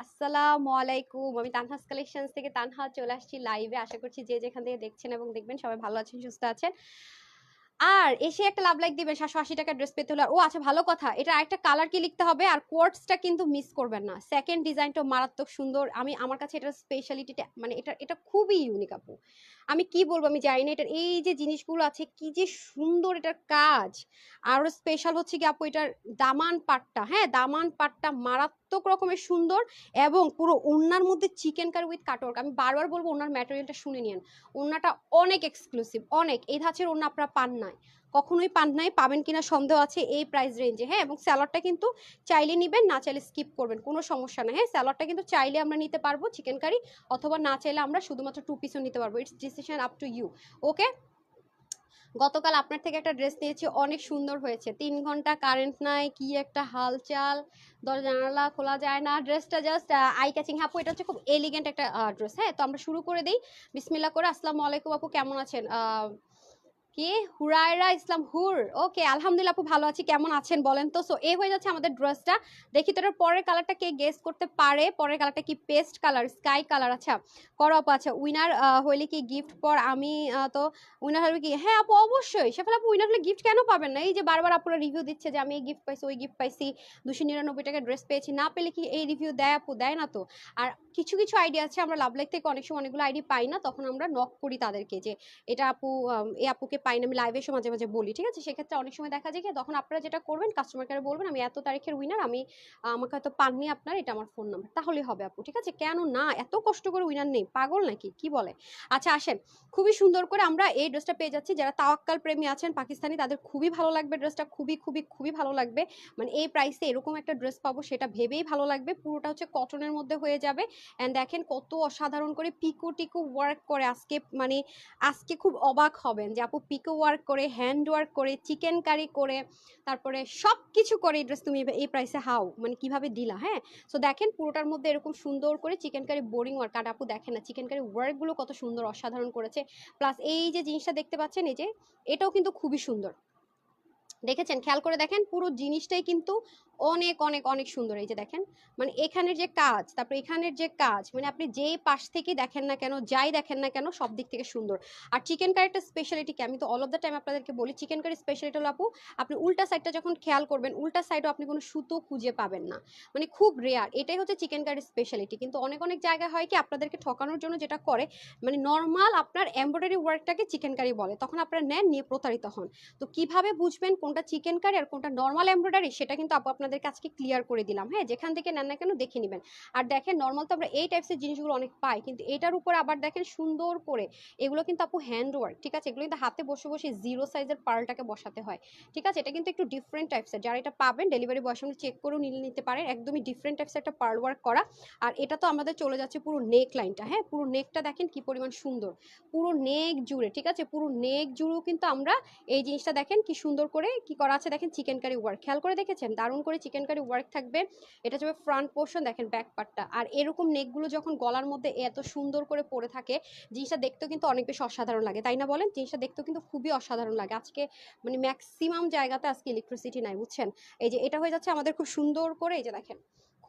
আসসালামু আলাইকুম আমি তানহাস কালেকশনস থেকে তানহা চলে আসছি লাইভে। আশা করছি যে যেখান থেকে দেখছেন এবং দেখবেন সবাই ভালো আছেন, সুস্থ আছেন। আর এসে একটা লাভ লাইক দিবেন, সাতশো আশি টাকা ড্রেস পেতে হলে। ও আচ্ছা ভালো কথা। এটা একটা কালার কি লিখতে হবে? আর কোয়ার্টসটা কিন্তু মিস করবেন না। সেকেন্ড ডিজাইনটা মারাত্মক সুন্দর। আমি, আমার কাছে এটার স্পেশালিটিটা মানে এটা এটা খুবই ইউনিক আপু। আমি কি বলব, আমি জানি না। এটার এই যে জিনিসগুলো আছে, কি যে সুন্দর এটার কাজ। আরও স্পেশাল হচ্ছে কি আপু, এটার দামান পাটটা। হ্যাঁ দামান পাটটা মারাত্মক রকমের সুন্দর এবং পুরো ওনার মধ্যে চিকেন কারি উইথ কাটওয়ার্ক আমি বারবার বলব ওনার ম্যাটেরিয়ালটা শুনে নিন। ওনাটা অনেক এক্সক্লুসিভ অনেক। এই ধাঁচের ওনা আপনারা পান নাই। কখনোই পান নাই, পাবেন কিনা সন্দেহ আছে এই প্রাইস রেঞ্জে হ্যাঁ এবং স্যালাডটা কিন্তু চাইলে নিবেন, না চাইলে স্কিপ করবেন, কোনো সমস্যা নেই। হ্যাঁ স্যালাডটা কিন্তু চাইলে আমরা নিতে পারব চিকেন কারি অথবা না চাইলে আমরা শুধুমাত্র টু পিসও নিতে পারব। It's decision up to you okay গতকাল আপনার থেকে একটা ড্রেস নিয়েছি, অনেক সুন্দর হয়েছে। তিন ঘণ্টা কারেন্ট নাই, কি একটা হালচাল দরজা জানালা খোলা যায় না, ড্রেসটা জাস্ট আই ক্যাচিং হ্যাঁ আপু এটা হচ্ছে খুব এলিগেন্ট একটা ড্রেস হ্যাঁ? তো আমরা শুরু করে দিই। বিসমিল্লা করে, আসসালামু আলাইকুম আপু, কেমন আছেন? কে? হুরায়রা ইসলাম, হুর। ওকে আলহামদুলিল্লাহ আপু ভালো আছি। কেমন আছেন বলেন তো? সো এ হয়ে যাচ্ছে আমাদের ড্রেসটা দেখি তো এটার পরের কালারটা কে গেস করতে পারে? পরের কালারটা কি? পেস্ট কালার স্কাই কালার আচ্ছা করো আপু আচ্ছা উইনার হইলে কি গিফট পর আমি তো উইনার হবে কি? হ্যাঁ আপু, অবশ্যই। সেফাল আপু উইনার হলে গিফট কেন পাবেন না? এই যে বারবার আপুরা রিভিউ দিচ্ছে যে আমি এই গিফট পাইছি, ওই গিফট পাইছি, দুশো নিরানব্বই টাকা ড্রেস পেয়েছি, না পেলে কি এই রিভিউ দেয় আপু? দেয় না তো? আর কিছু কিছু আইডিয়া আছে। আমরা লাভ লাইক থেকে অনেক সময় অনেকগুলো আইডি পাই না, তখন আমরা নক করি তাদেরকে যে, এটা আপু এই আপুকে পাই না, আমি লাইভে এসে মাঝে মাঝে বলি। ঠিক আছে? সেক্ষেত্রে অনেক সময় দেখা যায় কি, তখন আপনারা যেটা করবেন কাস্টমার কেয়ারে বলবেন, আমি এত তারিখের উইনার আমি, আমাকে হয়তো পাননি আপনার, এটা আমার ফোন নাম্বার তাহলে হবে আপু, ঠিক আছে? কেন না? এত কষ্ট করে উইনার নেই। পাগল নাকি? কি বলে? আচ্ছা আসেন। খুবই সুন্দর করে আমরা এই ড্রেসটা পেয়ে যাচ্ছি। যারা তাওয়াক্কাল প্রেমী আছেন, পাকিস্তানি, তাদের খুবই ভালো লাগবে ড্রেসটা। খুবই খুবই খুবই ভালো লাগবে। মানে এই প্রাইসে এরকম একটা ড্রেস পাবো, সেটা ভেবেই ভালো লাগবে। পুরোটা হচ্ছে কটনের মধ্যে হয়ে যাবে। অ্যান্ড দেখেন কত অসাধারণ করে পিকো টিকো ওয়ার্ক করে। আজকে মানে আজকে খুব অবাক হবেন যে আপু পিকো ওয়ার্ক করে হ্যান্ড ওয়ার্ক করে চিকেন কারি করে, তারপরে সব কিছু করে এই ড্রেস তুমি এই প্রাইসে হাও। মানে কীভাবে দিলা হ্যাঁ? সো দেখেন পুরোটার মধ্যে এরকম সুন্দর করে চিকেন কারি বোরিং ওয়ার্ক আর আপু দেখেন না চিকেন কারি ওয়ার্কগুলো কত সুন্দর, অসাধারণ করেছে। প্লাস এই যে জিনিসটা দেখতে পাচ্ছেন, এই যে এটাও কিন্তু খুবই সুন্দর। দেখেছেন? খেয়াল করে দেখেন পুরো জিনিসটাই কিন্তু অনেক অনেক অনেক সুন্দর। এই যে দেখেন মানে এখানের যে কাজ, তারপরে এখানের যে কাজ মানে আপনি যেই পাশ থেকে দেখেন না কেন, যাই দেখেন না কেন, সব দিক থেকে সুন্দর। আর চিকেন কারিটা স্পেশালিটি কি? আমি তো অল অফ দ্য টাইম আপনাদেরকে বলি চিকেন কারি স্পেশালিটি হলো আপু, আপনি উল্টা সাইডটা যখন খেয়াল করবেন, উল্টা সাইডও আপনি কোনো সুতো খুঁজে পাবেন না। মানে খুব রেয়ার এটাই হচ্ছে চিকেন কারির স্পেশালিটি কিন্তু অনেক অনেক জায়গায় হয় কি, আপনাদেরকে ঠকানোর জন্য যেটা করে মানে নর্মাল আপনার এমব্রয়ডারি ওয়ার্কটাকে চিকেন কারি বলে, তখন আপনারা নেন, নিয়ে প্রতারিত হন। তো কীভাবে বুঝবেন কোনটা চিকেন কারি আর কোনটা নর্মাল এমব্রয়ডারি সেটা কিন্তু আপু আপনাদেরকে আজকে ক্লিয়ার করে দিলাম। হ্যাঁ যেখান থেকে নেন না কেন দেখে নেবেন। আর দেখেন নর্মাল তো আমরা এই টাইপসের জিনিসগুলো অনেক পাই, কিন্তু এটার উপর আবার দেখেন সুন্দর করে এগুলো কিন্তু আপু হ্যান্ড ওয়ার্ক ঠিক আছে? এগুলো কিন্তু হাতে বসে বসে জিরো সাইজের পার্লটাকে বসাতে হয়, ঠিক আছে? এটা কিন্তু একটু ডিফারেন্ট টাইপসের যারা এটা পাবেন ডেলিভারি বয়ের সঙ্গে চেক করেও নিয়ে নিতে পারেন। একদমই ডিফারেন্ট টাইপসের একটা পার্ল ওয়ার্ক করা। আর এটা তো আমাদের চলে যাচ্ছে পুরো নেক লাইনটা হ্যাঁ? পুরো নেকটা দেখেন কি পরিমাণ সুন্দর। পুরো নেক জুড়ে, ঠিক আছে? পুরো নেক জুড়েও কিন্তু আমরা এই জিনিসটা দেখেন কি সুন্দর করে কি করা আছে? দেখেন চিকেন কারি ওয়ার্ক খেয়াল করে দেখেছেন? দারুণ করে চিকেন কারি ওয়ার্ক থাকবে। এটা হচ্ছে ফ্রন্ট পোর্শন দেখেন ব্যাক পার্টটা আর এরকম নেকগুলো যখন গলার মধ্যে এত সুন্দর করে পরে থাকে, জিনিসটা দেখতেও কিন্তু অনেক বেশি অসাধারণ লাগে, তাই না বলেন? জিনিসটা দেখতেও কিন্তু খুবই অসাধারণ লাগে। আজকে মানে ম্যাক্সিমাম জায়গাতে আজকে ইলেকট্রিসিটি নাই, বুঝছেন? এই যে এটা হয়ে যাচ্ছে আমাদের খুব সুন্দর করে, এই যে দেখেন।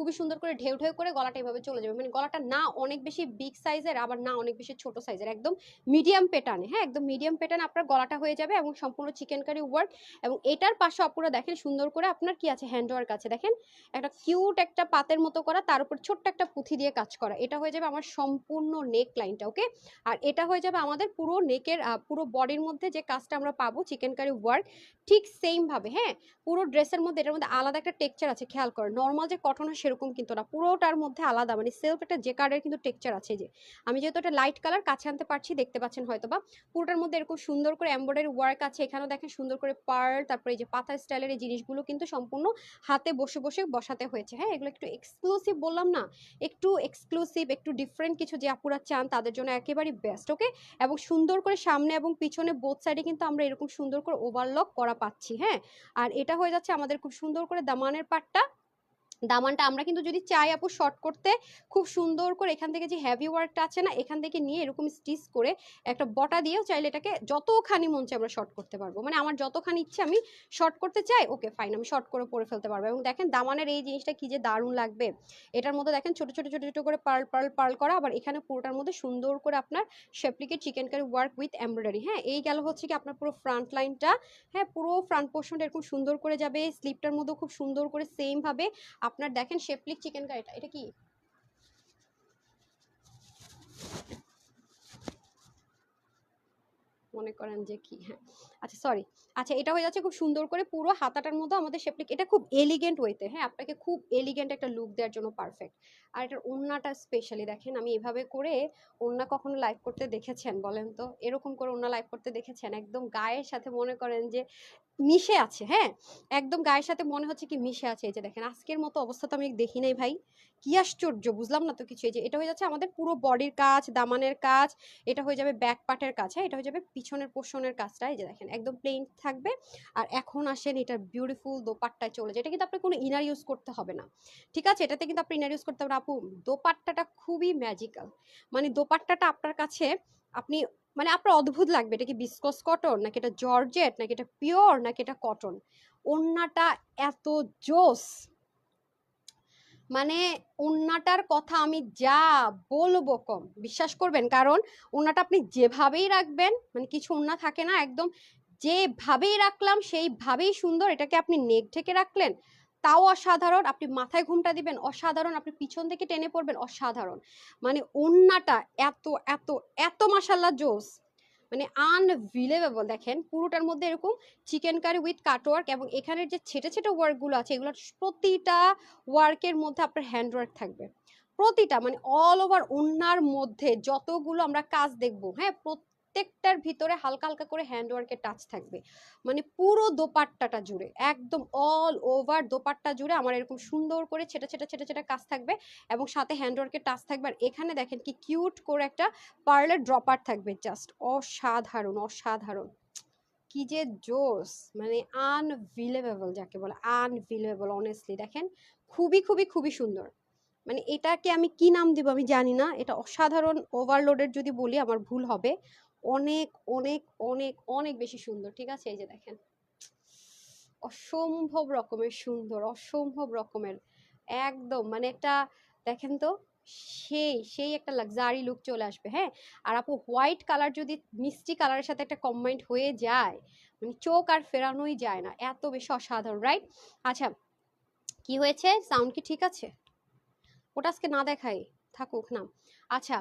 খুবই সুন্দর করে ঢেউ ঢেউ করে গলাটা এভাবে চলে যাবে। মানে গলাটা না অনেক বেশি বিগ সাইজের আবার না অনেক বেশি ছোট সাইজের একদম মিডিয়াম প্যাটার্নে হ্যাঁ একদম মিডিয়াম প্যাটার্ন আপনার গলাটা হয়ে যাবে এবং সম্পূর্ণ চিকেন কারি ওয়ার্ক এবং এটার পাশে অপুরা দেখেন সুন্দর করে আপনার কি আছে হ্যান্ড ওয়ার্ক আছে। দেখেন, একটা কিউট একটা পাতের মতো করা, তার উপর ছোট্ট একটা পুঁথি দিয়ে কাজ করা। এটা হয়ে যাবে আমার সম্পূর্ণ নেক লাইনটা ওকে আর এটা হয়ে যাবে আমাদের পুরো নেকের পুরো বডির মধ্যে যে কাজটা আমরা পাবো চিকেন কারি ওয়ার্ক ঠিক সেম ভাবে হ্যাঁ? পুরো ড্রেসের মধ্যে এটার মধ্যে আলাদা একটা টেক্সচার আছে, খেয়াল করো। নর্মাল যে কটন সেরকম কিন্তু না। পুরোটার মধ্যে আলাদা। মানে সেলফ একটা যে কার্ডের কিন্তু টেক্সচার আছে যে। আমি যেহেতু একটা লাইট কালার কাছে আনতে পারছি, দেখতে পাচ্ছেন হয়তো বা পুরোটার মধ্যে এরকম সুন্দর করে এমব্রয়ডারি ওয়ার্ক আছে। এখানেও দেখেন সুন্দর করে পার্ল তারপরে যে পাতা স্টাইলের এই জিনিসগুলো কিন্তু সম্পূর্ণ হাতে বসে বসে বসাতে হয়েছে। হ্যাঁ এগুলো একটু এক্সক্লুসিভ বললাম না? একটু এক্সক্লুসিভ একটু ডিফারেন্ট কিছু যে আপুরা চান, তাদের জন্য একেবারেই বেস্ট ওকে এবং সুন্দর করে সামনে এবং পিছনে বোথ সাইডে কিন্তু আমরা এরকম সুন্দর করে ওভারলক করা পাচ্ছি। হ্যাঁ আর এটা হয়ে যাচ্ছে আমাদের খুব সুন্দর করে দামানের পাটটা দামানটা আমরা কিন্তু যদি চাই আপু শর্ট করতে, খুব সুন্দর করে এখান থেকে যে হেভি ওয়ার্কটা আছে না, এখান থেকে নিয়ে এরকম স্টিচ করে একটা বটা দিয়েও চাইলে এটাকে যতখানি মন চাই আমরা শর্ট করতে পারব। মানে আমার যতখানি ইচ্ছে আমি শর্ট করতে চাই ওকে ফাইন আমি শর্ট করে পরে ফেলতে পারব। এবং দেখেন দামানের এই জিনিসটা কি যে দারুণ লাগবে। এটার মধ্যে দেখেন ছোট ছোট ছোট ছোট করে পার্ল পার্ল পার্ল করা, আবার এখানে পুরোটার মধ্যে সুন্দর করে আপনার শেপলিকে chikankari work with embroidery হ্যাঁ এই গেল হচ্ছে কি আপনার পুরো ফ্রন্ট লাইনটা হ্যাঁ পুরো ফ্রন্ট পোর্শনটা এরকম সুন্দর করে যাবে স্লিপটার মধ্যে খুব সুন্দর করে সেম ভাবে আপনার দেখেন শেপলিক চিকেন কারিটা এটা কি? মনে করেন যে কি হ্যাঁ। আচ্ছা সরি আচ্ছা এটা হয়ে যাচ্ছে খুব সুন্দর করে পুরো হাতাটার মধ্যে আমাদের শেপলিক এটা খুব এলিগেন্ট ওয়েতে হ্যাঁ আপনাকে খুব এলিগেন্ট একটা লুক দেওয়ার জন্য পারফেক্ট আর এটার ওড়নাটা স্পেশালি দেখেন, আমি এভাবে করে ওড়না কখনো লাইভ করতে দেখেছেন বলেন তো? এরকম করে ওড়না লাইভ করতে দেখেছেন? একদম গায়ের সাথে মনে করেন যে মিশে আছে হ্যাঁ? একদম গায়ের সাথে মনে হচ্ছে কি মিশে আছে। এই যে দেখেন, আজকের মতো অবস্থা তো আমি দেখি নাই ভাই। কি আশ্চর্য, বুঝলাম না তো কিছু। এই যে এটা হয়ে যাচ্ছে আমাদের পুরো বডির কাজ, দামানের কাজ, এটা হয়ে যাবে ব্যাক পার্টের কাজ হ্যাঁ? এটা হয়ে যাবে পিছনের পোষণের কাজটা। এই যে দেখেন, একদম প্লেন থাকবে। আর এখন আসেন এটার বিউটিফুল দোপাট্টায় চলে যায়। এটা কিন্তু আপনার কোনো ইনার ইউজ করতে হবে না। ঠিক আছে? এটাতে কিন্তু আপনি ইনার ইউজ করতে হবে না আপু, দোপাট্টাটা খুবই ম্যাজিক্যাল মানে দোপাট্টাটা আপনার কাছে আপনি মানে আপনার অদ্ভুত লাগবে। এটা কি বিসকস কটন নাকি এটা জর্জেট নাকি এটা পিওর নাকি এটা কটন ওন্নাটা এত জোস। মানে ওন্নাটার কথা আমি যা বলব কম, বিশ্বাস করবেন? কারণ ওন্নাটা আপনি যেভাবেই রাখবেন মানে কিছু ওন্না থাকে না, একদম যেভাবেই রাখলাম, সেইভাবেই সুন্দর। এটাকে আপনি নেক ঢেকে রাখলেন তাও অসাধারণ। আপনি মাথায় ঘুমটা দিবেন, অসাধারণ। আপনি পিছন থেকে টেনে পড়বেন, অসাধারণ। মানে ওন্নাটা এত এত এত মাসাল্লা জোস। মানে আনভিলেবেবল দেখেন, পুরোটার মধ্যে এরকম চিকেন কারি উইথ কাটওয়ার্ক এবং এখানের যে ছেটে ছেটে ওয়ার্কগুলো আছে, এগুলোর প্রতিটা ওয়ার্কের মধ্যে আপনার হ্যান্ড ওয়ার্ক থাকবে। প্রতিটা মানে অল ওভার ওন্নার মধ্যে যতগুলো আমরা কাজ দেখব হ্যাঁ? প্রত্যেকটার ভিতরে হালকা হালকা করে হ্যান্ড ওয়ার্কের টাচ থাকবে। মানে পুরো দোপাট্টাটা জুড়ে, একদম অল ওভার দোপাট্টা জুড়ে আমার এরকম সুন্দর করে ছেটা ছেটা ছেটা ছেটা কাজ থাকবে এবং সাথে হ্যান্ড ওয়ার্কের টাচ থাকবে। আর এখানে দেখেন কি কিউট করে একটা পার্লের ড্রপার থাকবে জাস্ট অসাধারণ অসাধারণ। কি যে জোস মানে আনভিলেবেবল যাকে বলে আনভিলেবেবল অনেস্টলি দেখেন খুবই খুবই খুবই সুন্দর। মানে এটাকে আমি কি নাম দিব আমি জানি না, এটা অসাধারণ ওভারলোডের যদি বলি আমার ভুল হবে। অনেক অনেক অনেক অনেক বেশি সুন্দর, ঠিক আছে? এই যে দেখেন। অসম্ভব রকমের সুন্দর, অসম্ভব রকমের। একদম মানে একটা, দেখেন তো, সেই সেই একটা লাক্সারি লুক চলে আসবে হ্যাঁ? আর আপু হোয়াইট কালার যদি মিষ্টি কালারের সাথে একটা কম্বাইন্ড হয়ে যায় মানে চোখ আর ফেরানোই যায় না, এত বেশি অসাধারণ রাইট আচ্ছা কি হয়েছে? সাউন্ড কি ঠিক আছে? ওটা আজকে না দেখাই, থাকুক না। আচ্ছা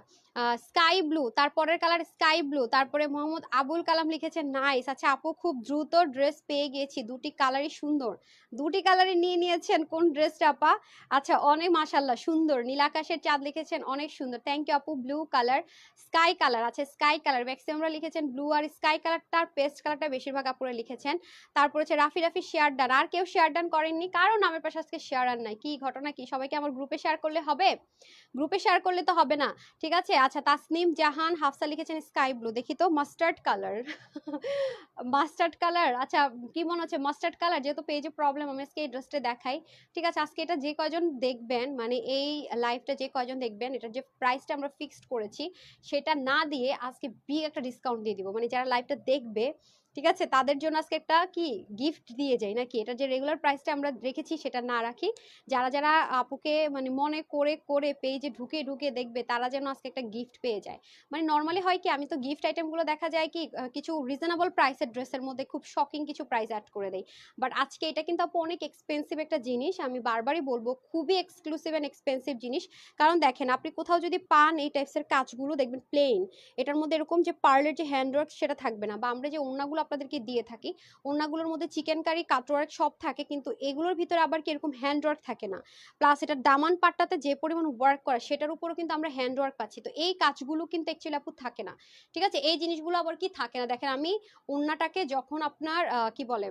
স্কাই ব্লু তারপরের কালার স্কাই ব্লু তারপরে মোহাম্মদ আবুল কালাম লিখেছেন নাইস আচ্ছা আপু, খুব দ্রুত ড্রেস পেয়ে গিয়েছি দুটি কালারই সুন্দর। দুটি কালারই নিয়ে নিয়েছেন কোন ড্রেসটা আপা? আচ্ছা অনেক মাসাল্লাহ সুন্দর। নীল আকাশের চাঁদ লিখেছেন, অনেক সুন্দর থ্যাংক ইউ আপু ব্লু কালার স্কাই কালার আছে স্কাই কালার ম্যাক্সিমামরা লিখেছেন ব্লু আর স্কাই কালারটার পেস্ট কালারটা বেশিরভাগ আপুরা লিখেছেন। তারপর হচ্ছে রাফি রাফি শেয়ার ডান আর কেউ শেয়ার ডান করেননি কারণ নামের পাশে আজকে শেয়ার আর নাই। কি ঘটনা কি? সবাইকে আমার গ্রুপে শেয়ার করলে হবে? গ্রুপে শেয়ার করলে তো হবে না। ঠিক আছে? আচ্ছা তাসনিম জাহান হাফসা লিখেছেন স্কাই ব্লু। দেখি তো, মাস্টার্ড কালার। Mustard colour? আচ্ছা কি মনে হচ্ছে? মাস্টার্ড কালার, যেহেতু পেজে প্রবলেম আমি আজকে এই ড্রেসটা দেখাই। ঠিক আছে, আজকে এটা যে কজন দেখবেন মানে এই লাইভটা যে কজন দেখবেন এটা যে প্রাইসটা আমরা ফিক্সড করেছি, সেটা না দিয়ে আজকে বি একটা ডিসকাউন্ট দিয়ে দিব। মানে যারা লাইভটা দেখবে ঠিক আছে? তাদের জন্য আজকে একটা কি? গিফট দিয়ে যাই নাকি? এটা যে রেগুলার প্রাইসটা আমরা রেখেছি সেটা না রাখি। যারা যারা আপুকে মানে মনে করে করে পেজে ঢুকে ঢুকে দেখবে, তারা যেন আজকে একটা গিফট পেয়ে যায়। মানে নর্মালি হয় কি, আমি তো গিফট আইটেমগুলো দেখা যায় কি কিছু রিজনেবল প্রাইসের ড্রেসের মধ্যে খুব শকিং কিছু প্রাইস অ্যাড করে দেয় বাট আজকে এটা কিন্তু আপু অনেক এক্সপেন্সিভ একটা জিনিস। আমি বারবারই বলব, খুবই এক্সক্লুসিভ অ্যান্ড এক্সপেন্সিভ জিনিস। কারণ দেখেন, আপনি কোথাও যদি পান এই টাইপসের কাজগুলো, দেখবেন প্লেন এটার মধ্যে এরকম যে পার্লের যে হ্যান্ডওয়ার্ক সেটা থাকবে না বা আমরা যে ওড়নাগুলো আপনাদেরকে দিয়ে থাকি। ওড়নাগুলোর মধ্যে চিকেন কারি কাটওয়ার্ক সব থাকে, কিন্তু এগুলোর ভিতরে আবার কি এরকম হ্যান্ডওয়ার্ক থাকে না। প্লাস এটা দামান পাটটাতে যে পরিমাণ ওয়ার্ক করা, সেটার উপরও কিন্তু আমরা হ্যান্ড ওয়ার্ক পাচ্ছি। তো এই কাজগুলো কিন্তু অ্যাকচুয়ালি আপু থাকে না। ঠিক আছে? এই জিনিসগুলো আবার কি থাকে না? দেখেন আমি ওড়নাটাকে যখন আপনার কি বলে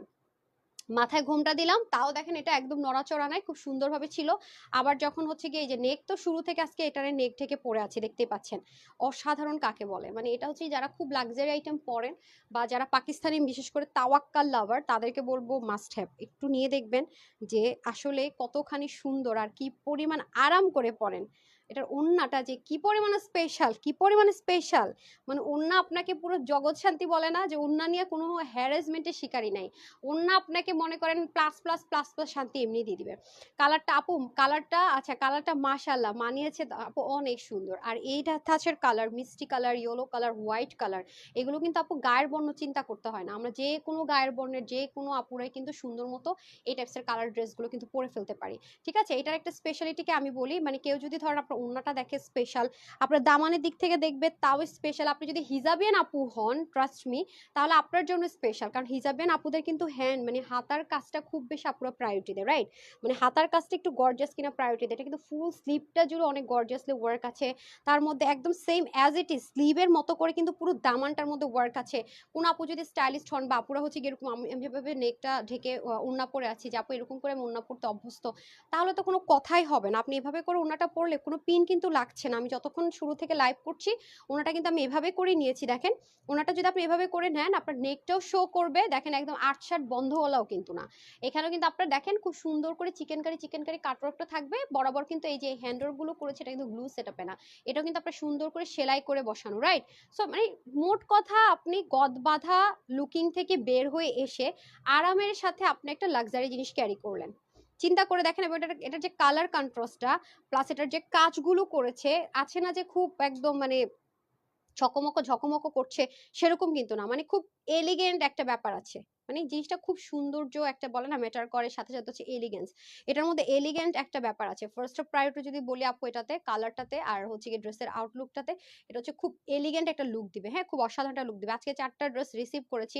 মাথায় ঘোমটা দিলাম, তাও দেখেন এটা একদম নড়াচড়া নাই, খুব সুন্দরভাবে ছিল। আবার যখন হচ্ছে গিয়ে এই যে নেক তো শুরু থেকে আজকে এটারে নেক থেকে পরে আছে দেখতে পাচ্ছেন। অসাধারণ কাকে বলে? মানে এটা হচ্ছে যারা খুব লাক্সারি আইটেম পরেন বা যারা পাকিস্তানি, বিশেষ করে তাওয়াক্কাল লাভার তাদেরকে বলব মাস্ট হ্যাভ একটু নিয়ে দেখবেন যে আসলে কতখানি সুন্দর আর কি পরিমাণ আরাম করে পরেন। এটার ওন্নাটা যে কি পরিমাণে স্পেশাল কি পরিমাণে স্পেশাল মানে ওন্না আপনাকে পুরো জগৎ শান্তি বলে না যে ওন্না নিয়ে কোনো হ্যারাসমেন্টের শিকারই নাই। ওন্না আপনাকে মনে করেন প্লাস প্লাস প্লাস প্লাস শান্তি এমনি দিয়ে দিবে। কালারটা আপু কালারটা আচ্ছা কালারটা মাশাল্লাহ মানিয়েছে আপু অনেক সুন্দর। আর এইটা থাচের কালার মিষ্টি colour yellow colour white colour এগুলো কিন্তু আপু গায়ের বর্ণ চিন্তা করতে হয় না। আমরা যে কোনো গায়ের বর্ণের, যে কোনো আপুরাই কিন্তু সুন্দর মতো এই টাইপসের কালার ড্রেসগুলো কিন্তু পরে ফেলতে পারি। ঠিক আছে? এটার একটা স্পেশালিটিকে আমি বলি মানে কেউ যদি ধরেন আপনার ওন্নাটা দেখে স্পেশাল আপনার দামানের দিক থেকে দেখবে তাও স্পেশাল আপনি যদি হিজাবিয়ান আপু হন ট্রাস্ট মি তাহলে আপনার জন্য স্পেশাল কারণ হিজাবিয়ান আপুদের কিন্তু হ্যান্ড মানে হাতার কাজটা খুব বেশি আপুরা প্রায়োরিটি দেয় রাইট মানে হাতার কাজটা একটু গর্জাস কিনা প্রায়োরিটি দেয়। এটা কিন্তু ফুল স্লিভটা জুড়ে অনেক গর্জাসলি ওয়ার্ক আছে। তার মধ্যে একদম সেম অ্যাজ ইট ইজ স্লিভের মতো করে কিন্তু পুরো দামানটার মধ্যে ওয়ার্ক আছে। কোন আপু যদি স্টাইলিস্ট হন বা আপুরা হচ্ছে এরকম আমি যেভাবে নেকটা ঢেকে ওড়না পরে আছি যে আপু এরকম করে আমি ওড়না পরতে অভ্যস্ত, তাহলে তো কোনো কথাই হবে না। আপনি এভাবে করে ওড়নাটা পরলে কোনো পিন কিন্তু লাগছে না। আমি যতক্ষণ শুরু থেকে লাইভ করছি, ওনাটা কিন্তু আমি এভাবে করে নিয়েছি, দেখেন। ওনাটা যদি আপনি এভাবে করে নেন, আপনার নেকটাও শো করবে, দেখেন একদম আট শার্ট বন্ধ হলাও কিন্তু না। এখানেও কিন্তু আপনারা দেখেন খুব সুন্দর করে চিকেন কারি চিকেন কারি কাটওয়ার্কটা থাকবে। বরাবর কিন্তু এই যে হ্যান্ডওয়ার্কগুলো করেছে, এটা কিন্তু গ্লু সেটআপে না। এটাও কিন্তু আপনার সুন্দর করে সেলাই করে বসানো রাইট সো মানে মোট কথা, আপনি গদ বাঁধা লুকিং থেকে বের হয়ে এসে আরামের সাথে আপনি একটা লাক্সারি জিনিস ক্যারি করলেন। চিন্তা করে দেখেন এটা এটার যে কালার কন্ট্রাস্টটা প্লাস এটার যে কাজগুলো করেছে, আছে না যে খুব একদম মানে ঝকমক ঝকমক করছে, সেরকম কিন্তু না। মানে খুব এলিগেন্ট একটা ব্যাপার আছে। মানে জিনিসটা খুব সৌন্দর্য একটা বলে না ম্যাটার করে, সাথে সাথে হচ্ছে এলিগেন্স এটার মধ্যে এলিগেন্ট একটা ব্যাপার আছে। ফার্স্ট অফ প্রায়োরিটি যদি বলি আপু এটাতে কালারটাতে আর হচ্ছে কি ড্রেসের আউটলুকটাতে এটা হচ্ছে খুব এলিগেন্ট একটা লুক দিবে। হ্যাঁ খুব অসাধারণ একটা লুক দিবে। আজকে চারটা ড্রেস রিসিভ করেছি।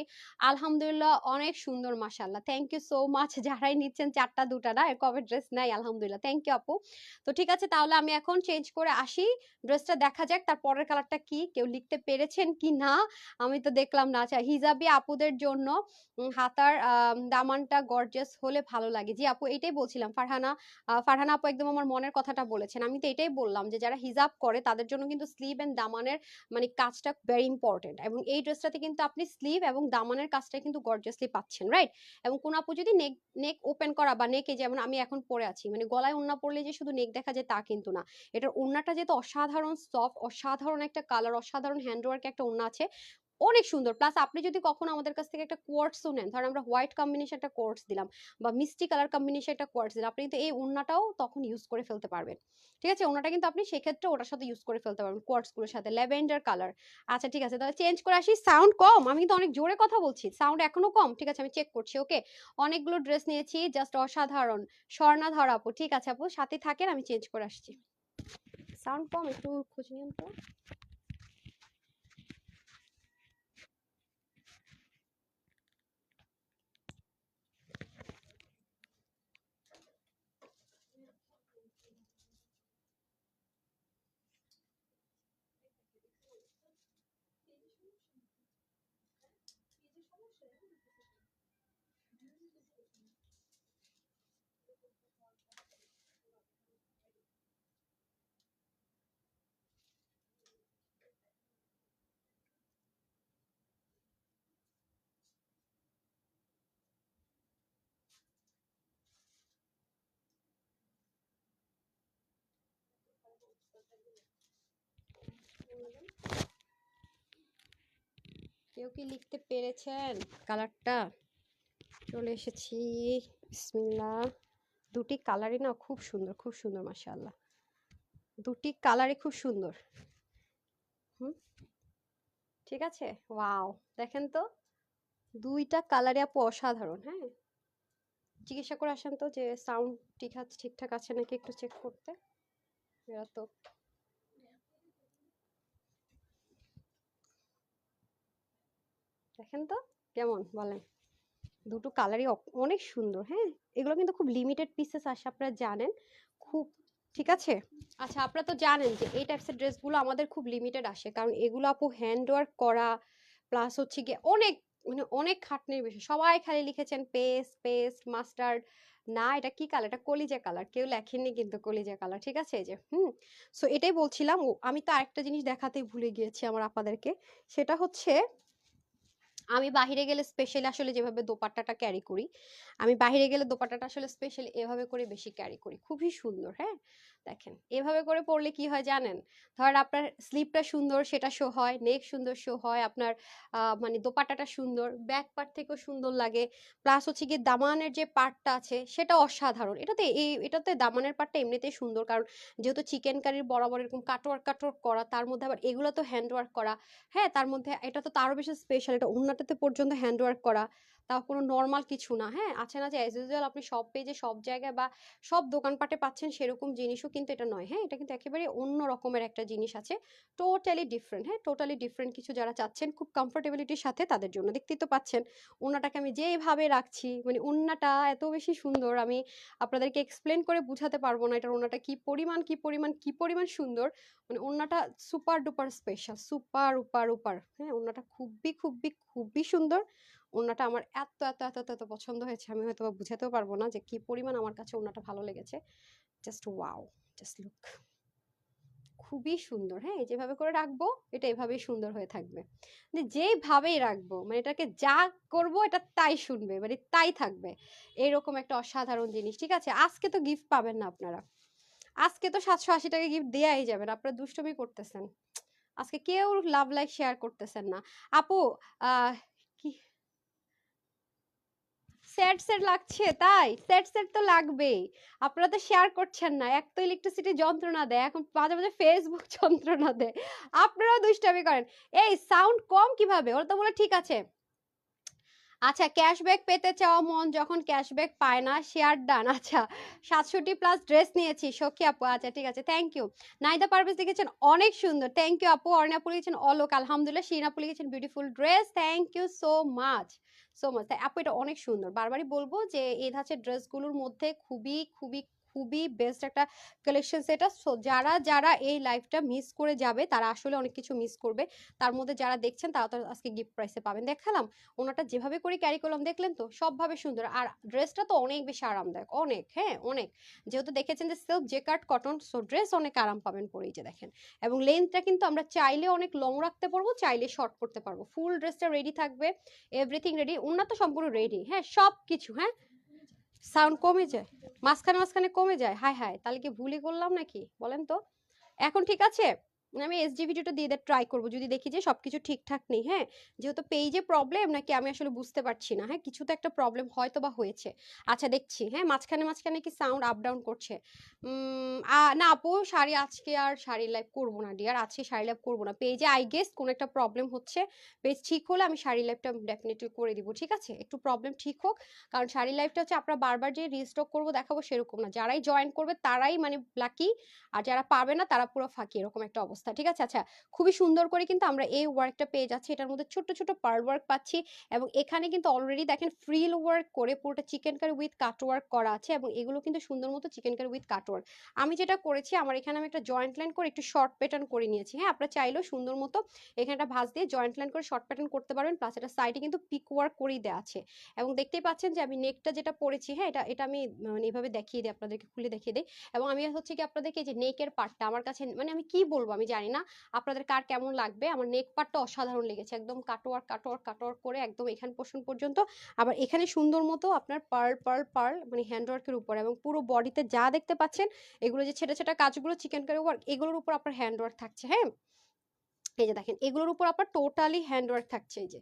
আলহামদুলিল্লাহ অনেক সুন্দর মাশাল্লাহ থ্যাংক ইউ সো মাচ যারাই নিচ্ছেন চারটা, দুটা না কবে ড্রেস নাই, আলহামদুলিল্লাহ। থ্যাংক ইউ আপু। তো ঠিক আছে, তাহলে আমি এখন চেঞ্জ করে আসি। ড্রেসটা দেখা যাক, তার পরের কালারটা কি, কেউ লিখতে পেরেছেন কি না আমি তো দেখলাম না। আচ্ছা হিজাবি আপুদের জন্য হাতার দামানটা গর্জিয়াস হলে ভালো লাগে। জি আপু এটাই বলছিলাম। ফারহানা ফারহানা আপু একদম আমার মনের কথাটা বলেছেন। আমি তো এটাই বললাম যে, যারা হিজাব করে তাদের জন্য কিন্তু স্লিভ এন্ড দামানের মানে কাজটা ভেরি ইম্পর্টেন্ট এবং এই ড্রেসটাতে কিন্তু আপনি স্লিভ এবং দামানের কাজটা কিন্তু গর্জিয়াসলি পাচ্ছেন রাইট এবং কোন আপু যদি নেক নেক ওপেন করা বা নেকে যেমন আমি এখন পরে আছি মানে গলায় ওড়না পরলে যে শুধু নেক দেখা যায় তা কিন্তু না। এটার ওড়নাটা যেহেতু অসাধারণ সফট অসাধারণ একটা কালার অসাধারণ হ্যান্ডওয়ার্ক একটা ওড়না আছে অনেক সুন্দর। প্লাস আপনি যদি কখনো আমাদের কাছ থেকে একটা কোয়ার্টসও নেন, ধরেন আমরা হোয়াইট কম্বিনেশন একটা কোয়ার্টস দিলাম বা মিষ্টি কালার কম্বিনেশন একটা কোয়ার্টস দিলাম, আপনি কিন্তু এই ওড়নাটাও তখন ইউজ করে ফেলতে পারবেন। ঠিক আছে? ওড়নাটা কিন্তু আপনি সেক্ষেত্রে ওটার সাথে ইউজ করে ফেলতে পারবেন কোয়ার্টসগুলোর সাথে ল্যাভেন্ডার কালার আচ্ছা ঠিক আছে, তাহলে চেঞ্জ করে আসি। সাউন্ড কম, আমি কিন্তু অনেক জোরে কথা বলছি সাউন্ড এখনও কম। ঠিক আছে, আমি চেক করছি ওকে অনেকগুলো ড্রেস নিয়েছি জাস্ট অসাধারণ। স্বর্ণাধর আপু, ঠিক আছে আপু? সাথে থাকেন, আমি চেঞ্জ করে আসছি। সাউন্ড কম, একটু খোঁজ নিন তো। কেউ কি লিখতে পেরেছেন? কালারটা? চলে এসেছি। বিসমিল্লাহ। দুটি কালারই না খুব সুন্দর খুব সুন্দর, মাশাআল্লাহ। দুটি কালারই খুব সুন্দর। হুম? ঠিক আছে? ওয়াও দেখেন তো, দুইটা কালারই আপু অসাধারণ হ্যাঁ? জিজ্ঞাসা করে আসেন তো যে সাউন্ড ঠিক আছে ঠিকঠাক আছে নাকি একটু চেক করতে? এরা তো দেখেন তো, কেমন? বলেন। দুটো কালারই অনেক সুন্দর হ্যাঁ? এগুলো কিন্তু খুব লিমিটেড পিসেস আসে, আপনারা জানেন। খুব, ঠিক আছে? আচ্ছা আপনারা তো জানেন যে এই টাইপসের ড্রেসগুলো আমাদের খুব লিমিটেড আসে, কারণ এগুলো আপু হ্যান্ড ওয়ার্ক করা প্লাস হচ্ছে গিয়ে অনেক মানে অনেক খাটনির বিষয়। সবাই খালি লিখেছেন পেস্ট পেস্ট মাস্টার্ড না, এটা কি কালার এটা কলিজা কালার কেউ লেখেননি কিন্তু কলিজা কালার ঠিক আছে? এই যে, হুম? সো এটাই বলছিলাম আমি তো আরেকটা জিনিস দেখাতেই ভুলে গিয়েছি আমার আপাদেরকে। সেটা হচ্ছে আমি বাহিরে গেলে স্পেশালি আসলে যেভাবে দোপাট্টাটা ক্যারি করি, আমি বাহিরে গেলে দোপাট্টাটা আসলে স্পেশালি এভাবে করে বেশি ক্যারি করি। খুবই সুন্দর হ্যাঁ? দেখেন, এভাবে করে পরলে কি হয় জানেন? ধর আপনার স্লিপটা সুন্দর, সেটা শো হয় নেক সুন্দর শো হয়, আপনার মানে দোপাট্টাটা সুন্দর ব্যাক পার্ট থেকেও সুন্দর লাগে প্লাস হচ্ছে গিয়ে দামানের যে পার্টটা আছে, সেটা অসাধারণ। এটাতে এই, এটাতে দামানের পার্টটা এমনিতেই সুন্দর, কারণ যেহেতু চিকেন কারির বরাবর এরকম কাটওয়ার্ক কাটওয়ার্ক করা, তার মধ্যে আবার এগুলো তো হ্যান্ডওয়ার্ক করা হ্যাঁ? তার মধ্যে এটা তো তারও বেশি স্পেশাল এটা অন্যটাতে পর্যন্ত হ্যান্ডওয়ার্ক করা তাও কোনো নর্মাল কিছু না হ্যাঁ? আছে না যে অ্যাজ ইউজুয়াল আপনি সব পেজে সব জায়গায় বা সব দোকানপাটে পাচ্ছেন সেরকম জিনিসও কিন্তু এটা নয় হ্যাঁ? এটা কিন্তু একেবারে অন্য রকমের একটা জিনিস আছে টোটালি ডিফারেন্ট হ্যাঁ? টোটালি ডিফারেন্ট কিছু যারা চাচ্ছেন খুব কমফোর্টেবিলিটির সাথে তাদের জন্য, দেখতেই তো পাচ্ছেন। ওনাটাকে আমি যেভাবে রাখছি মানে ওন্নাটা এত বেশি সুন্দর, আমি আপনাদেরকে এক্সপ্লেন করে বুঝাতে পারব না এটার ওনাটা কি পরিমাণ কি পরিমাণ কি পরিমাণ সুন্দর। মানে ওন্নাটা সুপার ডুপার স্পেশাল সুপার উপার উপার হ্যাঁ? ওন্নাটা খুবই খুবই খুবই সুন্দর। ওন্নাটা আমার এত এত এত এত পছন্দ হয়েছে, আমি হয়তো বুঝাতেও পারব না যে কি পরিমাণ আমার কাছে ওন্নাটা ভালো লেগেছে। জাস্ট ওয়াও জাস্ট লুক খুবই সুন্দর হ্যাঁ? যেভাবে করে রাখব, এটা এভাবেই সুন্দর হয়ে থাকবে। মানে যেভাবেই রাখব মানে এটাকে যা করব, এটা তাই শুনবে মানে তাই থাকবে। এরকম একটা অসাধারণ জিনিস, ঠিক আছে? আজকে তো গিফট পাবেন না আপনারা। আজকে তো সাতশো আশি টাকা গিফট দেয়াই যাবেন আপনারা দুষ্টমি করতেছেন। আজকে কেউ লাভ লাইক শেয়ার করতেছেন না। আপু, আহ স্যাড স্যাড লাগছে, তাই? স্যাড স্যাড তো লাগবেই। আপনারা তো শেয়ার করছেন না। এক তো ইলেকট্রিসিটি যন্ত্রণা দেয়, এখন মাঝে মাঝে ফেসবুক যন্ত্রণা দেয়। আপনারাও দুষ্টামি করেন। এই সাউন্ড কম কীভাবে? ওরা তো বলে, ঠিক আছে। আচ্ছা ক্যাশব্যাক পেতে চাওয়া মন যখন ক্যাশব্যাক পায় না শেয়ার ডান আচ্ছা সাতষট্টি প্লাস ড্রেস নিয়েছি। সখী আপু আচ্ছা ঠিক আছে থ্যাংক ইউ নাইদা পারভেজ লিখেছেন, অনেক সুন্দর থ্যাংক ইউ আপু। অর্ণাপু লিখেছেন, অলোক, আলহামদুলিল্লাহ। শিন আপু লিখেছেন beautiful dress thank you so much so much আপু, এটা অনেক সুন্দর। বারবারই বলব যে, এই ধাঁচের ড্রেসগুলোর মধ্যে খুবই খুবই খুবই বেস্ট একটা কালেকশন সেটা সো যারা যারা এই লাইফটা মিস করে যাবে, তারা আসলে অনেক কিছু মিস করবে। তার মধ্যে যারা দেখছেন, তারা তো আজকে গিফট প্রাইসে পাবেন। দেখালাম ওনাটা যেভাবে করে ক্যারি করলাম, দেখলেন তো? সবভাবে সুন্দর। আর ড্রেসটা তো অনেক বেশি আরামদায়ক। অনেক হ্যাঁ অনেক। যেহেতু দেখেছেন যে silk jacquard cotton so dress অনেক আরাম পাবেন পরেই যে দেখেন। এবং লেন্থটা কিন্তু আমরা চাইলে অনেক লং রাখতে পারব, চাইলে শর্ট করতে পারব। ফুল ড্রেসটা রেডি থাকবে এভরিথিং রেডি ওনার তো সম্পূর্ণ রেডি হ্যাঁ সব কিছু হ্যাঁ? সাউন্ড কমে যায়। মাঝখানে মাঝখানে কমে যায়। হাই হাই তাহলে কি ভুলই করলাম নাকি? বলেন তো। এখন ঠিক আছে? আমি এসডি ভিডিওটা দিয়ে ট্রাই করব। যদি দেখি যে সবকিছু ঠিকঠাক নেই হ্যাঁ? যেহেতু পেজে প্রবলেম নাকি আমি আসলে বুঝতে পারছি না হ্যাঁ? কিছু তো একটা প্রবলেম হয়তো বা হয়েছে। আচ্ছা দেখছি হ্যাঁ? মাঝখানে মাঝখানে কি সাউন্ড আপ ডাউন করছে? না আপু, শাড়ি আজকে আর শাড়ি লাইভ করব না ডিয়ার আজকে শাড়ি লাইভ করব না। পেজে আই গেস কোনো একটা প্রবলেম হচ্ছে। পেজ ঠিক হলে আমি শাড়ি লাইভটা ডেফিনেটলি করে দিব, ঠিক আছে? একটু প্রবলেম ঠিক হোক। কারণ শাড়ি লাইভটা হচ্ছে আপনারা বারবার যে রিস্টক করব, দেখাবো সেরকম না। যারাই জয়েন করবে তারাই মানে লাকি আর যারা পাবে না, তারা পুরো ফাঁকি, এরকম একটা অবস্থা। ঠিক আছে? আচ্ছা খুবই সুন্দর করে কিন্তু আমরা এই ওয়ার্কটা পেয়ে যাচ্ছি। এটার মধ্যে ছোট ছোট পার্ল ওয়ার্ক পাচ্ছি এবং এখানে কিন্তু অলরেডি দেখেন ফ্রিল ওয়ার্ক করে পুরোটা chikankari with cut work করা আছে এবং এগুলো কিন্তু সুন্দর মতো chikankari with cut work আমি যেটা করেছি, আমার এখানে আমি একটা জয়েন্ট লাইন করে একটু শর্ট প্যাটার্ন করে নিয়েছি। হ্যাঁ আপনারা চাইলেও সুন্দর মতো এখানে একটা ভাঁজ দিয়ে জয়েন্ট লাইন করে শর্ট প্যাটার্ন করতে পারবেন প্লাস এটা সাইডে কিন্তু পিক ওয়ার্ক করেই দেওয়া আছে। এবং দেখতেই পাচ্ছেন যে আমি নেকটা যেটা পরেছি হ্যাঁ এটা এটা আমি মানে এইভাবে দেখিয়ে দিই, আপনাদেরকে খুলে দেখিয়ে দিই। এবং আমি হচ্ছে কি আপনাদেরকে যে নেকের পার্টটা আমার কাছে মানে আমি কি বলব? আমি জানি না। আপনাদের কার কেমন লাগবে? আমার নেক পার্টটা অসাধারণ লেগেছে। একদম কাটোয়ার কাটোয়ার কাটোয়ার করে একদম এখান পোষণ পর্যন্ত। আবার এখানে সুন্দর মতো আপনার পার্ল পার্ল পার্ল মানে হ্যান্ডওয়ার্কের উপর এবং পুরো বডিতে যা দেখতে পাচ্ছেন, এগুলো যে ছেটা ছেটা কাজগুলো চিকেন কারি ওয়ার্ক এগুলোর উপর আপনার হ্যান্ডওয়ার্ক থাকছে হ্যাঁ? এই যে দেখেন, এগুলোর উপর আপনার টোটালি হ্যান্ডওয়ার্ক থাকছে, এই যে।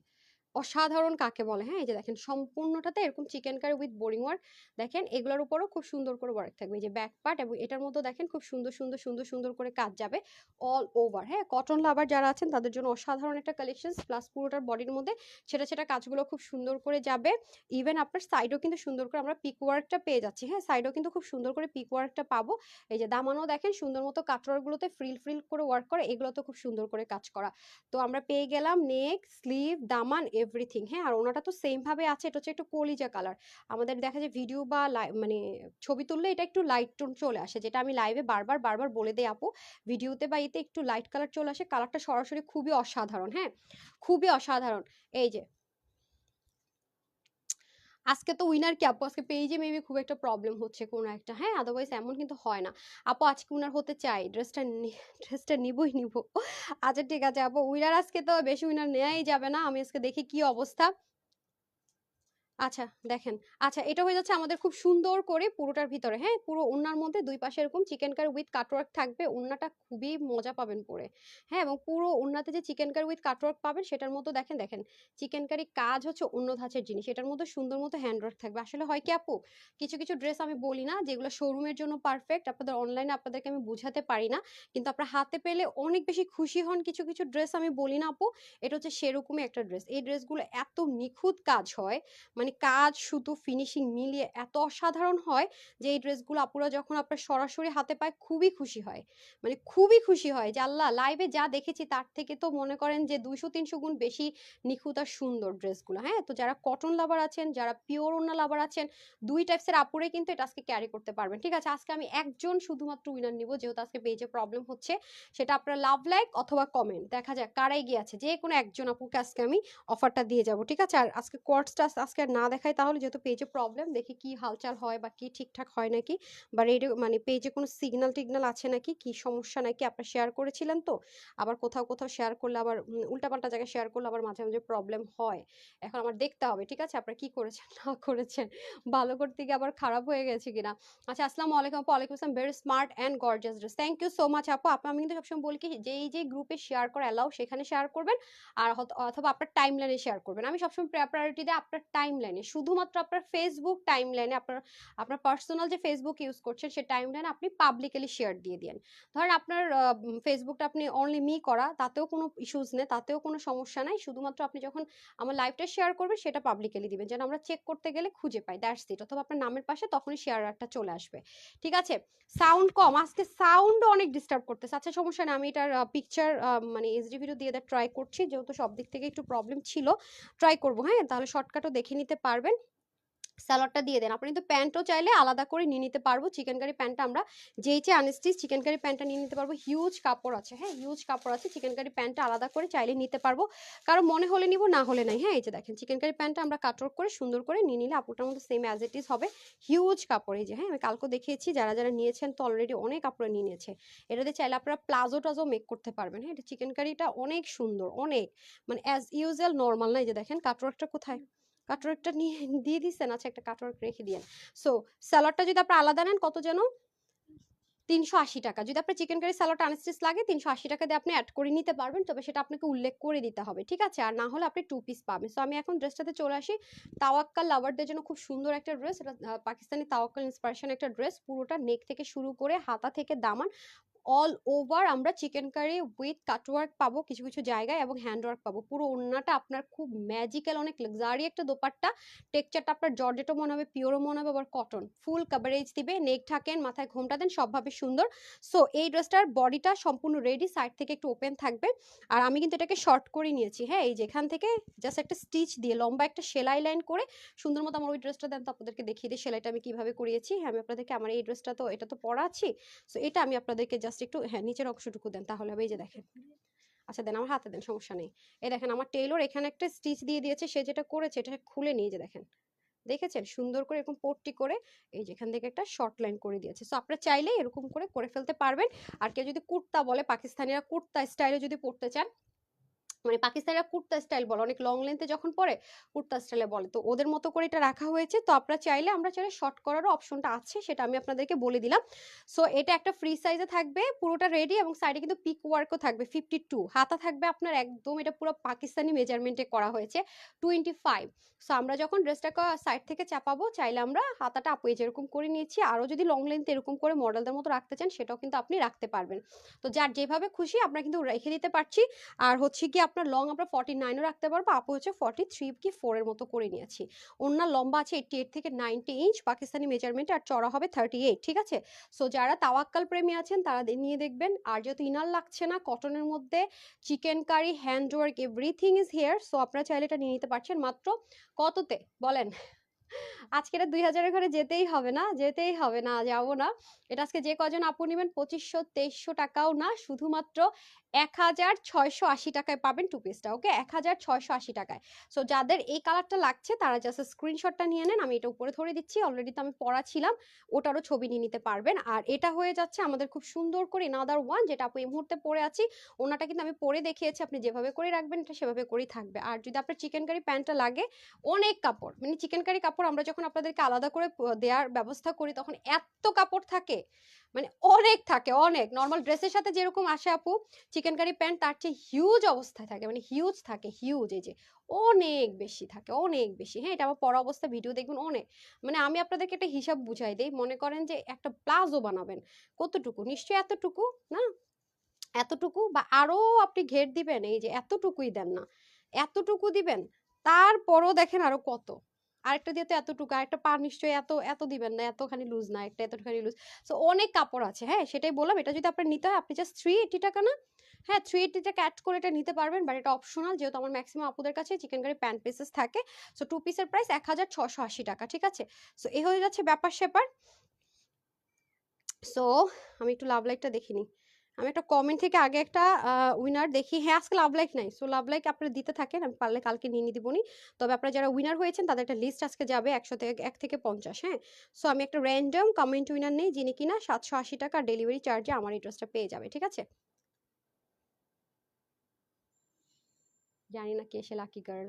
অসাধারণ কাকে বলে? হ্যাঁ এই যে দেখেন সম্পূর্ণটাতে এরকম chikankari with boring work দেখেন এগুলোর উপরও খুব সুন্দর করে ওয়ার্ক থাকবে। এই যে ব্যাক পার্ট এবং এটার মধ্যে দেখেন খুব সুন্দর সুন্দর সুন্দর সুন্দর করে কাজ যাবে অল ওভার হ্যাঁ কটন লাভার যারা আছেন তাদের জন্য অসাধারণ একটা কালেকশন প্লাস পুরোটার বডির মধ্যে সেটা সেটা কাজগুলো খুব সুন্দর করে যাবে। ইভেন আপনার সাইডও কিন্তু সুন্দর করে আমরা পিক ওয়ার্কটা পেয়ে যাচ্ছি। হ্যাঁ সাইডও কিন্তু খুব সুন্দর করে পিক ওয়ার্কটা পাবো। এই যে দামানও দেখেন সুন্দর মতো কাটওয়ার্কগুলোতে ফ্রিল ফ্রিল করে ওয়ার্ক করে এগুলো তো খুব সুন্দর করে কাজ করা। তো আমরা পেয়ে গেলাম নেক স্লিভ দামান এভরিথিং হ্যাঁ আর ওনাটা তো সেমভাবে আছে, এটা হচ্ছে একটু কলিজা কালার আমাদের দেখা যায় ভিডিও বা মানে ছবি তুললে এটা একটু লাইট টোন চলে আসে, যেটা আমি লাইভে বারবার বারবার বলে দেই, আপু ভিডিওতে বা এতে একটু লাইট কালার চলে আসে কালারটা সরাসরি খুবই অসাধারণ হ্যাঁ? খুবই অসাধারণ। এই যে আজকে তো উইনার কি? আপু, আজকে পেইজে মেবি খুব একটা প্রবলেম হচ্ছে কোনো একটা। হ্যাঁ আদারওয়াইজ এমন কিন্তু হয় না। আপু, আজকে উইনার হতে চাই। ড্রেসটা ড্রেসটা নিবই নিব। আচ্ছা ঠিক আছে আপু উইনার আজকে তো বেশি উইনার নেওয়াই যাবে না। আমি আজকে দেখি কি অবস্থা। আচ্ছা দেখেন। আচ্ছা এটা হয়ে যাচ্ছে আমাদের খুব সুন্দর করে পুরোটার ভিতরে হ্যাঁ? পুরো ওড়নার মধ্যে দুই পাশে এরকম চিকেন কারি উইথ কাটওয়ার্ক থাকবে ওড়নাটা খুবই মজা পাবেন পরে হ্যাঁ এবং পুরো ওড়নাতে যে চিকেন কারি উইথ কাটওয়ার্ক পাবেন, সেটার মধ্যে দেখেন দেখেন চিকেন কারি কাজ হচ্ছে অন্য ধাঁচের জিনিস, এটার মধ্যে সুন্দর মতো হ্যান্ডওয়ার্ক থাকবে। আসলে হয় কি আপু, কিছু কিছু ড্রেস আমি বলি না, যেগুলো শোরুমের জন্য পারফেক্ট আপনাদের অনলাইনে আপনাদেরকে আমি বুঝাতে পারি না, কিন্তু আপনার হাতে পেলে অনেক বেশি খুশি হন কিছু কিছু ড্রেস আমি বলি না আপু, এটা হচ্ছে সেরকমই একটা ড্রেস এই ড্রেসগুলো এত নিখুঁত কাজ হয় মানে কাজ, সুতো ফিনিশিং মিলিয়ে এত অসাধারণ হয় যে এই ড্রেসগুলো আপুরা যখন আপনার সরাসরি হাতে পায় খুবই খুশি হয়। মানে খুবই খুশি হয় যে আল্লাহ লাইভে যা দেখেছি তার থেকে তো মনে করেন যে দুইশো তিনশো গুণ বেশি নিখুঁত আর সুন্দর ড্রেসগুলো। হ্যাঁ তো যারা কটন লাভার আছেন, যারা পিওর ওনা লাভার আছেন, দুই টাইপসের আপুরে কিন্তু এটা আজকে ক্যারি করতে পারবেন। ঠিক আছে, আজকে আমি একজন শুধুমাত্র উইনার নিব, যেহেতু আজকে পেজে প্রবলেম হচ্ছে। সেটা আপনার লাভ লাইক অথবা কমেন্ট দেখা যাক কারাই গিয়ে আছে যে কোনো একজন আপুকে আজকে আমি অফারটা দিয়ে যাব। ঠিক আছে, আর আজকে কোয়ার্টসটা আজকে না দেখাই তাহলে যেহেতু পেজে প্রবলেম দেখি কি হালচাল হয় বা কি ঠিকঠাক হয় নাকি? বা রেডিও মানে পেজে কোনো সিগন্যাল টিগনাল আছে নাকি? কি সমস্যা নাকি? আপনারা শেয়ার করেছিলেন তো? আবার কোথাও কোথাও শেয়ার করলে আবার উল্টাপাল্টা জায়গায় শেয়ার করলে আবার মাঝে মাঝে প্রবলেম হয়। এখন আমার দেখতে হবে, ঠিক আছে? আপনারা কি করেছেন, না করেছেন? ভালো করতে গিয়ে আবার খারাপ হয়ে গেছে কিনা? আচ্ছা আসসালামু আলাইকুম আপু। ওয়ালাইকুম আসসালাম। Very smart and gorgeous dress thank you so much আপু। আপু, আমি কিন্তু সবসময় বলি কি, যেই যে গ্রুপে শেয়ার করা অ্যালাউ সেখানে শেয়ার করবেন। আর অথবা আপনার টাইম লাইনে শেয়ার করবেন। আমি সবসময় প্রায়োরিটি দিই আপনার টাইম লাইনে শুধুমাত্র আপনার ফেসবুক টাইম লাইনে আপনার আপনার পার্সোনাল যে ফেসবুক ইউজ করছেন সেই টাইম লাইনে আপনি পাবলিকলি শেয়ার দিয়ে দেন ধরেন আপনার ফেসবুকটা আপনি অনলি মি করা, তাতেও কোনো ইস্যুজ নেই, তাতেও কোনো সমস্যা নাই। শুধুমাত্র আপনি যখন আমার লাইভটা শেয়ার করবেন, সেটা পাবলিকলি দিবেন। যেন আমরা চেক করতে গেলে খুঁজে পাই দ্যাটস ইট অথবা আপনার নামের পাশে তখনই শেয়ারটা চলে আসবে। ঠিক আছে? সাউন্ড কম। আজকে সাউন্ড অনেক ডিস্টার্ব করতেছে। আচ্ছা সমস্যা নেই। আমি এটার পিকচার মানে এইচডি ভিডিও দিয়ে ট্রাই করছি। যেহেতু সব দিক থেকে একটু প্রবলেম ছিল ট্রাই করব। হ্যাঁ? তাহলে শর্টকাটও দেখে নিতে পারবেন, স্যালাডটা দিয়ে দেন। আপনি কিন্তু প্যান্টও চাইলে আলাদা করে নিয়ে নিতে পারব। চিকেন কারি প্যান্টটা আমরা যেই চেয়ে আনস্টিচ চিকেন কারি প্যান্টটা নিয়ে নিতে পারব। হিউজ কাপড় আছে হ্যাঁ? হিউজ কাপড় আছে। চিকেন কারি প্যান্টটা আলাদা করে চাইলে নিতে পারব। কারও মনে হলে নিব, না হলে নাই হ্যাঁ? এই যে দেখেন চিকেন কারি প্যান্টটা আমরা কাটর করে সুন্দর করে নিয়ে নিলে আপুটার মধ্যে সেম অ্যাজ ইট ইজ হবে। হিউজ কাপড় এই যে হ্যাঁ? আমি কালকে দেখিয়েছি, যারা যারা নিয়েছেন তো অলরেডি অনেক কাপড় নিয়ে নিয়েছে। এটাতে চাইলে আপনারা প্লাজো টাজো মেক করতে পারবেন হ্যাঁ? এটা চিকেন কারিটা অনেক সুন্দর, অনেক। মানে অ্যাজ ইউজুয়াল নর্মাল না এই যে দেখেন কাটওয়ার্কটা কোথায়? কাটওয়ার্কটা নিয়ে দিয়ে দিচ্ছেন আচ্ছা একটা কাটওয়ার্ক রেখে দিয়েন। সো স্যালাডটা যদি আপনারা আলাদা নেন, কত যেন? তিনশো আশি টাকা। যদি আপনার চিকেন কারি স্যালাড আনস্টিচ লাগে, তিনশো আশি টাকা দিয়ে আপনি অ্যাড করে নিতে পারবেন, তবে সেটা আপনাকে উল্লেখ করে দিতে হবে, ঠিক আছে? আর না হলে আপনি টু পিস পাবেন। সো আমি এখন ড্রেসটাতে চলে আসি। তাওয়াক্কাল লাভারদের জন্য খুব সুন্দর একটা ড্রেস এটা পাকিস্তানি তাওয়াক্কাল ইন্সপিরেশন একটা ড্রেস পুরোটা নেক থেকে শুরু করে হাতা থেকে দামান। অল ওভার আমরা চিকেন কারি উইথ কাটওয়ার্ক পাবো, কিছু কিছু জায়গায় এবং হ্যান্ডওয়ার্ক পাবো। পুরো ওড়নাটা আপনার খুব ম্যাজিক্যাল অনেক লাক্সারি একটা দোপাট্টা। টেক্সচারটা আপনার জর্জেটও মনে হবে পিওরও মনে হবে, আবার কটন ফুল কাভারেজ দিবে নেক ঢাকেন মাথায় ঘোমটা দেন সবভাবে সুন্দর। সো এই ড্রেসটার বডিটা সম্পূর্ণ রেডি সাইড থেকে একটু ওপেন থাকবে। আর আমি কিন্তু এটাকে শর্ট করে নিয়েছি হ্যাঁ? এই যেখান থেকে জাস্ট একটা স্টিচ দিয়ে, লম্বা একটা সেলাই লাইন করে সুন্দর মতো আমার ওই ড্রেসটা দেন, তো আপনাদেরকে দেখিয়ে দিই, সেলাইটা আমি কীভাবে করিয়েছি। হ্যাঁ আমি আপনাদেরকে, আমার এই ড্রেসটা তো, এটা তো পরা আছি। সো এটা আমি আপনাদেরকে জাস্ট একটু হ্যাঁ নিচের অংশটুকু দেন, তাহলে হবে এই যে দেখেন। আচ্ছা দেন আমার হাতে দেন, সমস্যা নেই। এই দেখেন, আমার টেইলর এখানে একটা স্টিচ দিয়ে দিয়েছে, সে যেটা করেছে, এটা খুলে নিয়ে যে দেখেন। দেখেছেন? সুন্দর করে এরকম পট্টি করে এই যেখান থেকে একটা শর্ট লাইন করে দিয়েছে। সো আপনারা চাইলে এরকম করে করে ফেলতে পারবেন। আর কেউ যদি কুর্তা বলে, পাকিস্তানিরা কুর্তা স্টাইলে যদি পড়তে চান মানে পাকিস্তানিরা কুর্তা স্টাইল বলে, অনেক লং লেন্থে যখন পরে কুর্তা স্টাইলে বলে। তো ওদের মতো করে এটা রাখা হয়েছে। তো আপনারা চাইলে, আমরা চাইলে শর্ট করারও অপশনটা আছে, সেটা আমি আপনাদেরকে বলে দিলাম। সো এটা একটা ফ্রি সাইজে থাকবে, পুরোটা রেডি এবং সাইডে কিন্তু পিক ওয়ার্কও থাকবে ফিফটি টু হাতা থাকবে আপনার একদম, এটা পুরো পাকিস্তানি মেজারমেন্টে করা হয়েছে টোয়েন্টি ফাইভ সো আমরা যখন ড্রেসটাকে সাইড থেকে চাপাবো, চাইলে আমরা হাতাটা আপু যেরকম করে নিয়েছি, আরও যদি লং লেন্থ এরকম করে মডেলদের মতো রাখতে চান, সেটাও কিন্তু আপনি রাখতে পারবেন। তো যার যেভাবে খুশি, আমরা কিন্তু রেখে দিতে পারছি। আর হচ্ছে কি আপনার লং আমরা ফর্টি নাইনও রাখতে পারব আপু হচ্ছে ফর্টি থ্রি কি ফোরের মতো করে নিয়েছি। ওনার লম্বা আছে এইটটি এইট থেকে নাইনটি ইঞ্চ পাকিস্তানি মেজারমেন্ট আর চড়া হবে থার্টি এইট ঠিক আছে? সো যারা তাওয়াক্কাল প্রেমী আছেন তারা নিয়ে দেখবেন আর যেহেতু ইনার লাগছে না কটনের মধ্যে chikankari hand work everything is here so আপনারা চাইলে এটা নিয়ে নিতে পারছেন। মাত্র কততে? বলেন। আজকে এটা দুই হাজারের ঘরে যেতেই হবে না, যেতেই হবে না, যাব না। এটা আজকে যে কজন আপু নেবেন পঁচিশশো তেইশশো টাকাও না, শুধুমাত্র ১৬৮০ টাকায় পাবেন 2 পিসটা, ওকে? ১৬৮০ টাকায়। সো যাদের এই কালারটা লাগছে তারা জাস্ট স্ক্রিনশটটা নিয়ে নেন। আমি এটা উপরে ধরে দিচ্ছি। অলরেডি তো আমি পড়া ছিলাম। ওটারও ছবি নিয়ে নিতে পারবেন। আর এটা হয়ে যাচ্ছে আমাদের খুব সুন্দর করে নাদার ওয়ান যেটা আপু এই মুহূর্তে পরে আছি। ওড়নাটা কিন্তু আমি পরে দেখিয়েছি। আপনি যেভাবে করে রাখবেন এটা সেভাবে করেই থাকবে। আর যদি আপনার চিকেন কারি প্যান্টটা লাগে, অনেক কাপড়। মানে চিকেন কারি কাপড় আমরা যখন আপনাদেরকে আলাদা করে দেওয়ার ব্যবস্থা করি তখন এত্ত কাপড় থাকে, মানে অনেক থাকে, অনেক। নরমাল ড্রেসের সাথে যেরকম আসে আপু চিকেন কারি প্যান্ট তার চেয়ে হিউজ অবস্থায় থাকে। মানে হিউজ থাকে, হিউজ এই যে। অনেক বেশি থাকে, অনেক বেশি। হ্যাঁ? এটা আবার পরা অবস্থায় ভিডিও দেখবেন অনেক। মানে আমি আপনাদেরকে একটা হিসাব বুঝাই দিই মনে করেন যে একটা প্লাজো বানাবেন। কতটুকু? নিশ্চয়ই এতটুকু, না? এতটুকু বা আরও আপনি ঘের দিবেন, এই যে এতটুকুই দেন না। এতটুকু দিবেন, তারপরও দেখেন আরও কত। আরেকটা দিয়ে তো এতটুকু, আরেকটা পা নিশ্চয়ই এত, এত দিবেন না, এতখানি লুজ না, একটা এতখানি লুজ। সো অনেক কাপড় আছে, হ্যাঁ? সেটাই বললাম। এটা যদি আপনার নিতে হয় আপনি জাস্ট 380 টাকা না? হ্যাঁ, 380 টাকা অ্যাড করে এটা নিতে পারবেন। বাট এটা অপশনাল যেহেতু আমার ম্যাক্সিমাম আপুদের কাছে চিকেন কারি প্যান্ট পিসেস থাকে। সো টু পিসের প্রাইস ১৬৮০ টাকা, ঠিক আছে? সো এই হয়ে যাচ্ছে ব্যাপার-স্যাপার। সো আমি একটু লাভ লাইটটা দেখিনি। আমি একটা কমেন্ট থেকে আগে একটা উইনার দেখি। হ্যাঁ, আজকে লাভ লাইক নাই। সো লাভ লাইক আপনারা দিতে থাকেন। আমি পারলে কালকে নিয়ে দিবনি। তবে আপনারা যারা উইনার হয়েছেন তাদের একটা লিস্ট আজকে যাবে ১০০ থেকে ১ থেকে ৫০, হ্যাঁ? সো আমি একটা র‍্যান্ডম কমেন্ট উইনার নেই যিনি কিনা ৭৮০ টাকা ডেলিভারি চার্জে আমার ড্রেসটা পেয়ে যাবে, ঠিক আছে? জানি না কে সে লাকি গার্ল।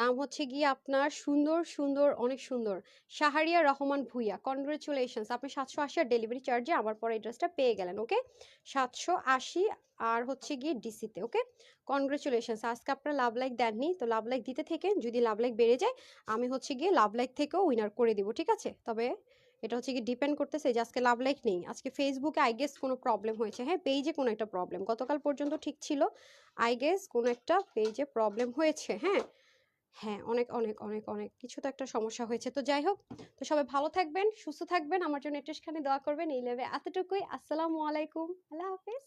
নাম হচ্ছে গিয়ে আপনার সুন্দর, সুন্দর, অনেক সুন্দর। শাহরিয়া রহমান ভূঁইয়া। কনগ্রাচুলেশনস। আপনি ৭৮০ আর ডেলিভারি চার্জে আমার পরে এই ড্রেসটা পেয়ে গেলেন, ওকে? ৭৮০ আর হচ্ছে গিয়ে ডিসিতে, ওকে? কনগ্রাচুলেশনস। আজকে আপনারা লাভ লাইক দেননি। তো লাভ লাইক দিতে থেকে যদি লাভ লাইক বেড়ে যায়, আমি হচ্ছে গিয়ে লাভ লাইক থেকেও উইনার করে দিব, ঠিক আছে? তবে এটা হচ্ছে কি ডিপেন্ড করতেছে যে আজকে লাভ লাইক নেই। আজকে ফেসবুকে আই গেস কোনো প্রবলেম হয়েছে, হ্যাঁ? পেইজে কোনো একটা প্রবলেম। গতকাল পর্যন্ত ঠিক ছিল। আই গেস কোনো একটা পেজে প্রবলেম হয়েছে, হ্যাঁ? হ্যাঁ, অনেক, অনেক, অনেক, অনেক কিছু তো একটা সমস্যা হয়েছে। তো যাই হোক, তো সবাই ভালো থাকবেন, সুস্থ থাকবেন। আমার জন্য একটুখানি দোয়া করবেন। এই লেভে এতটুকুই। আসসালামু আলাইকুম। আল্লাহ হাফেজ।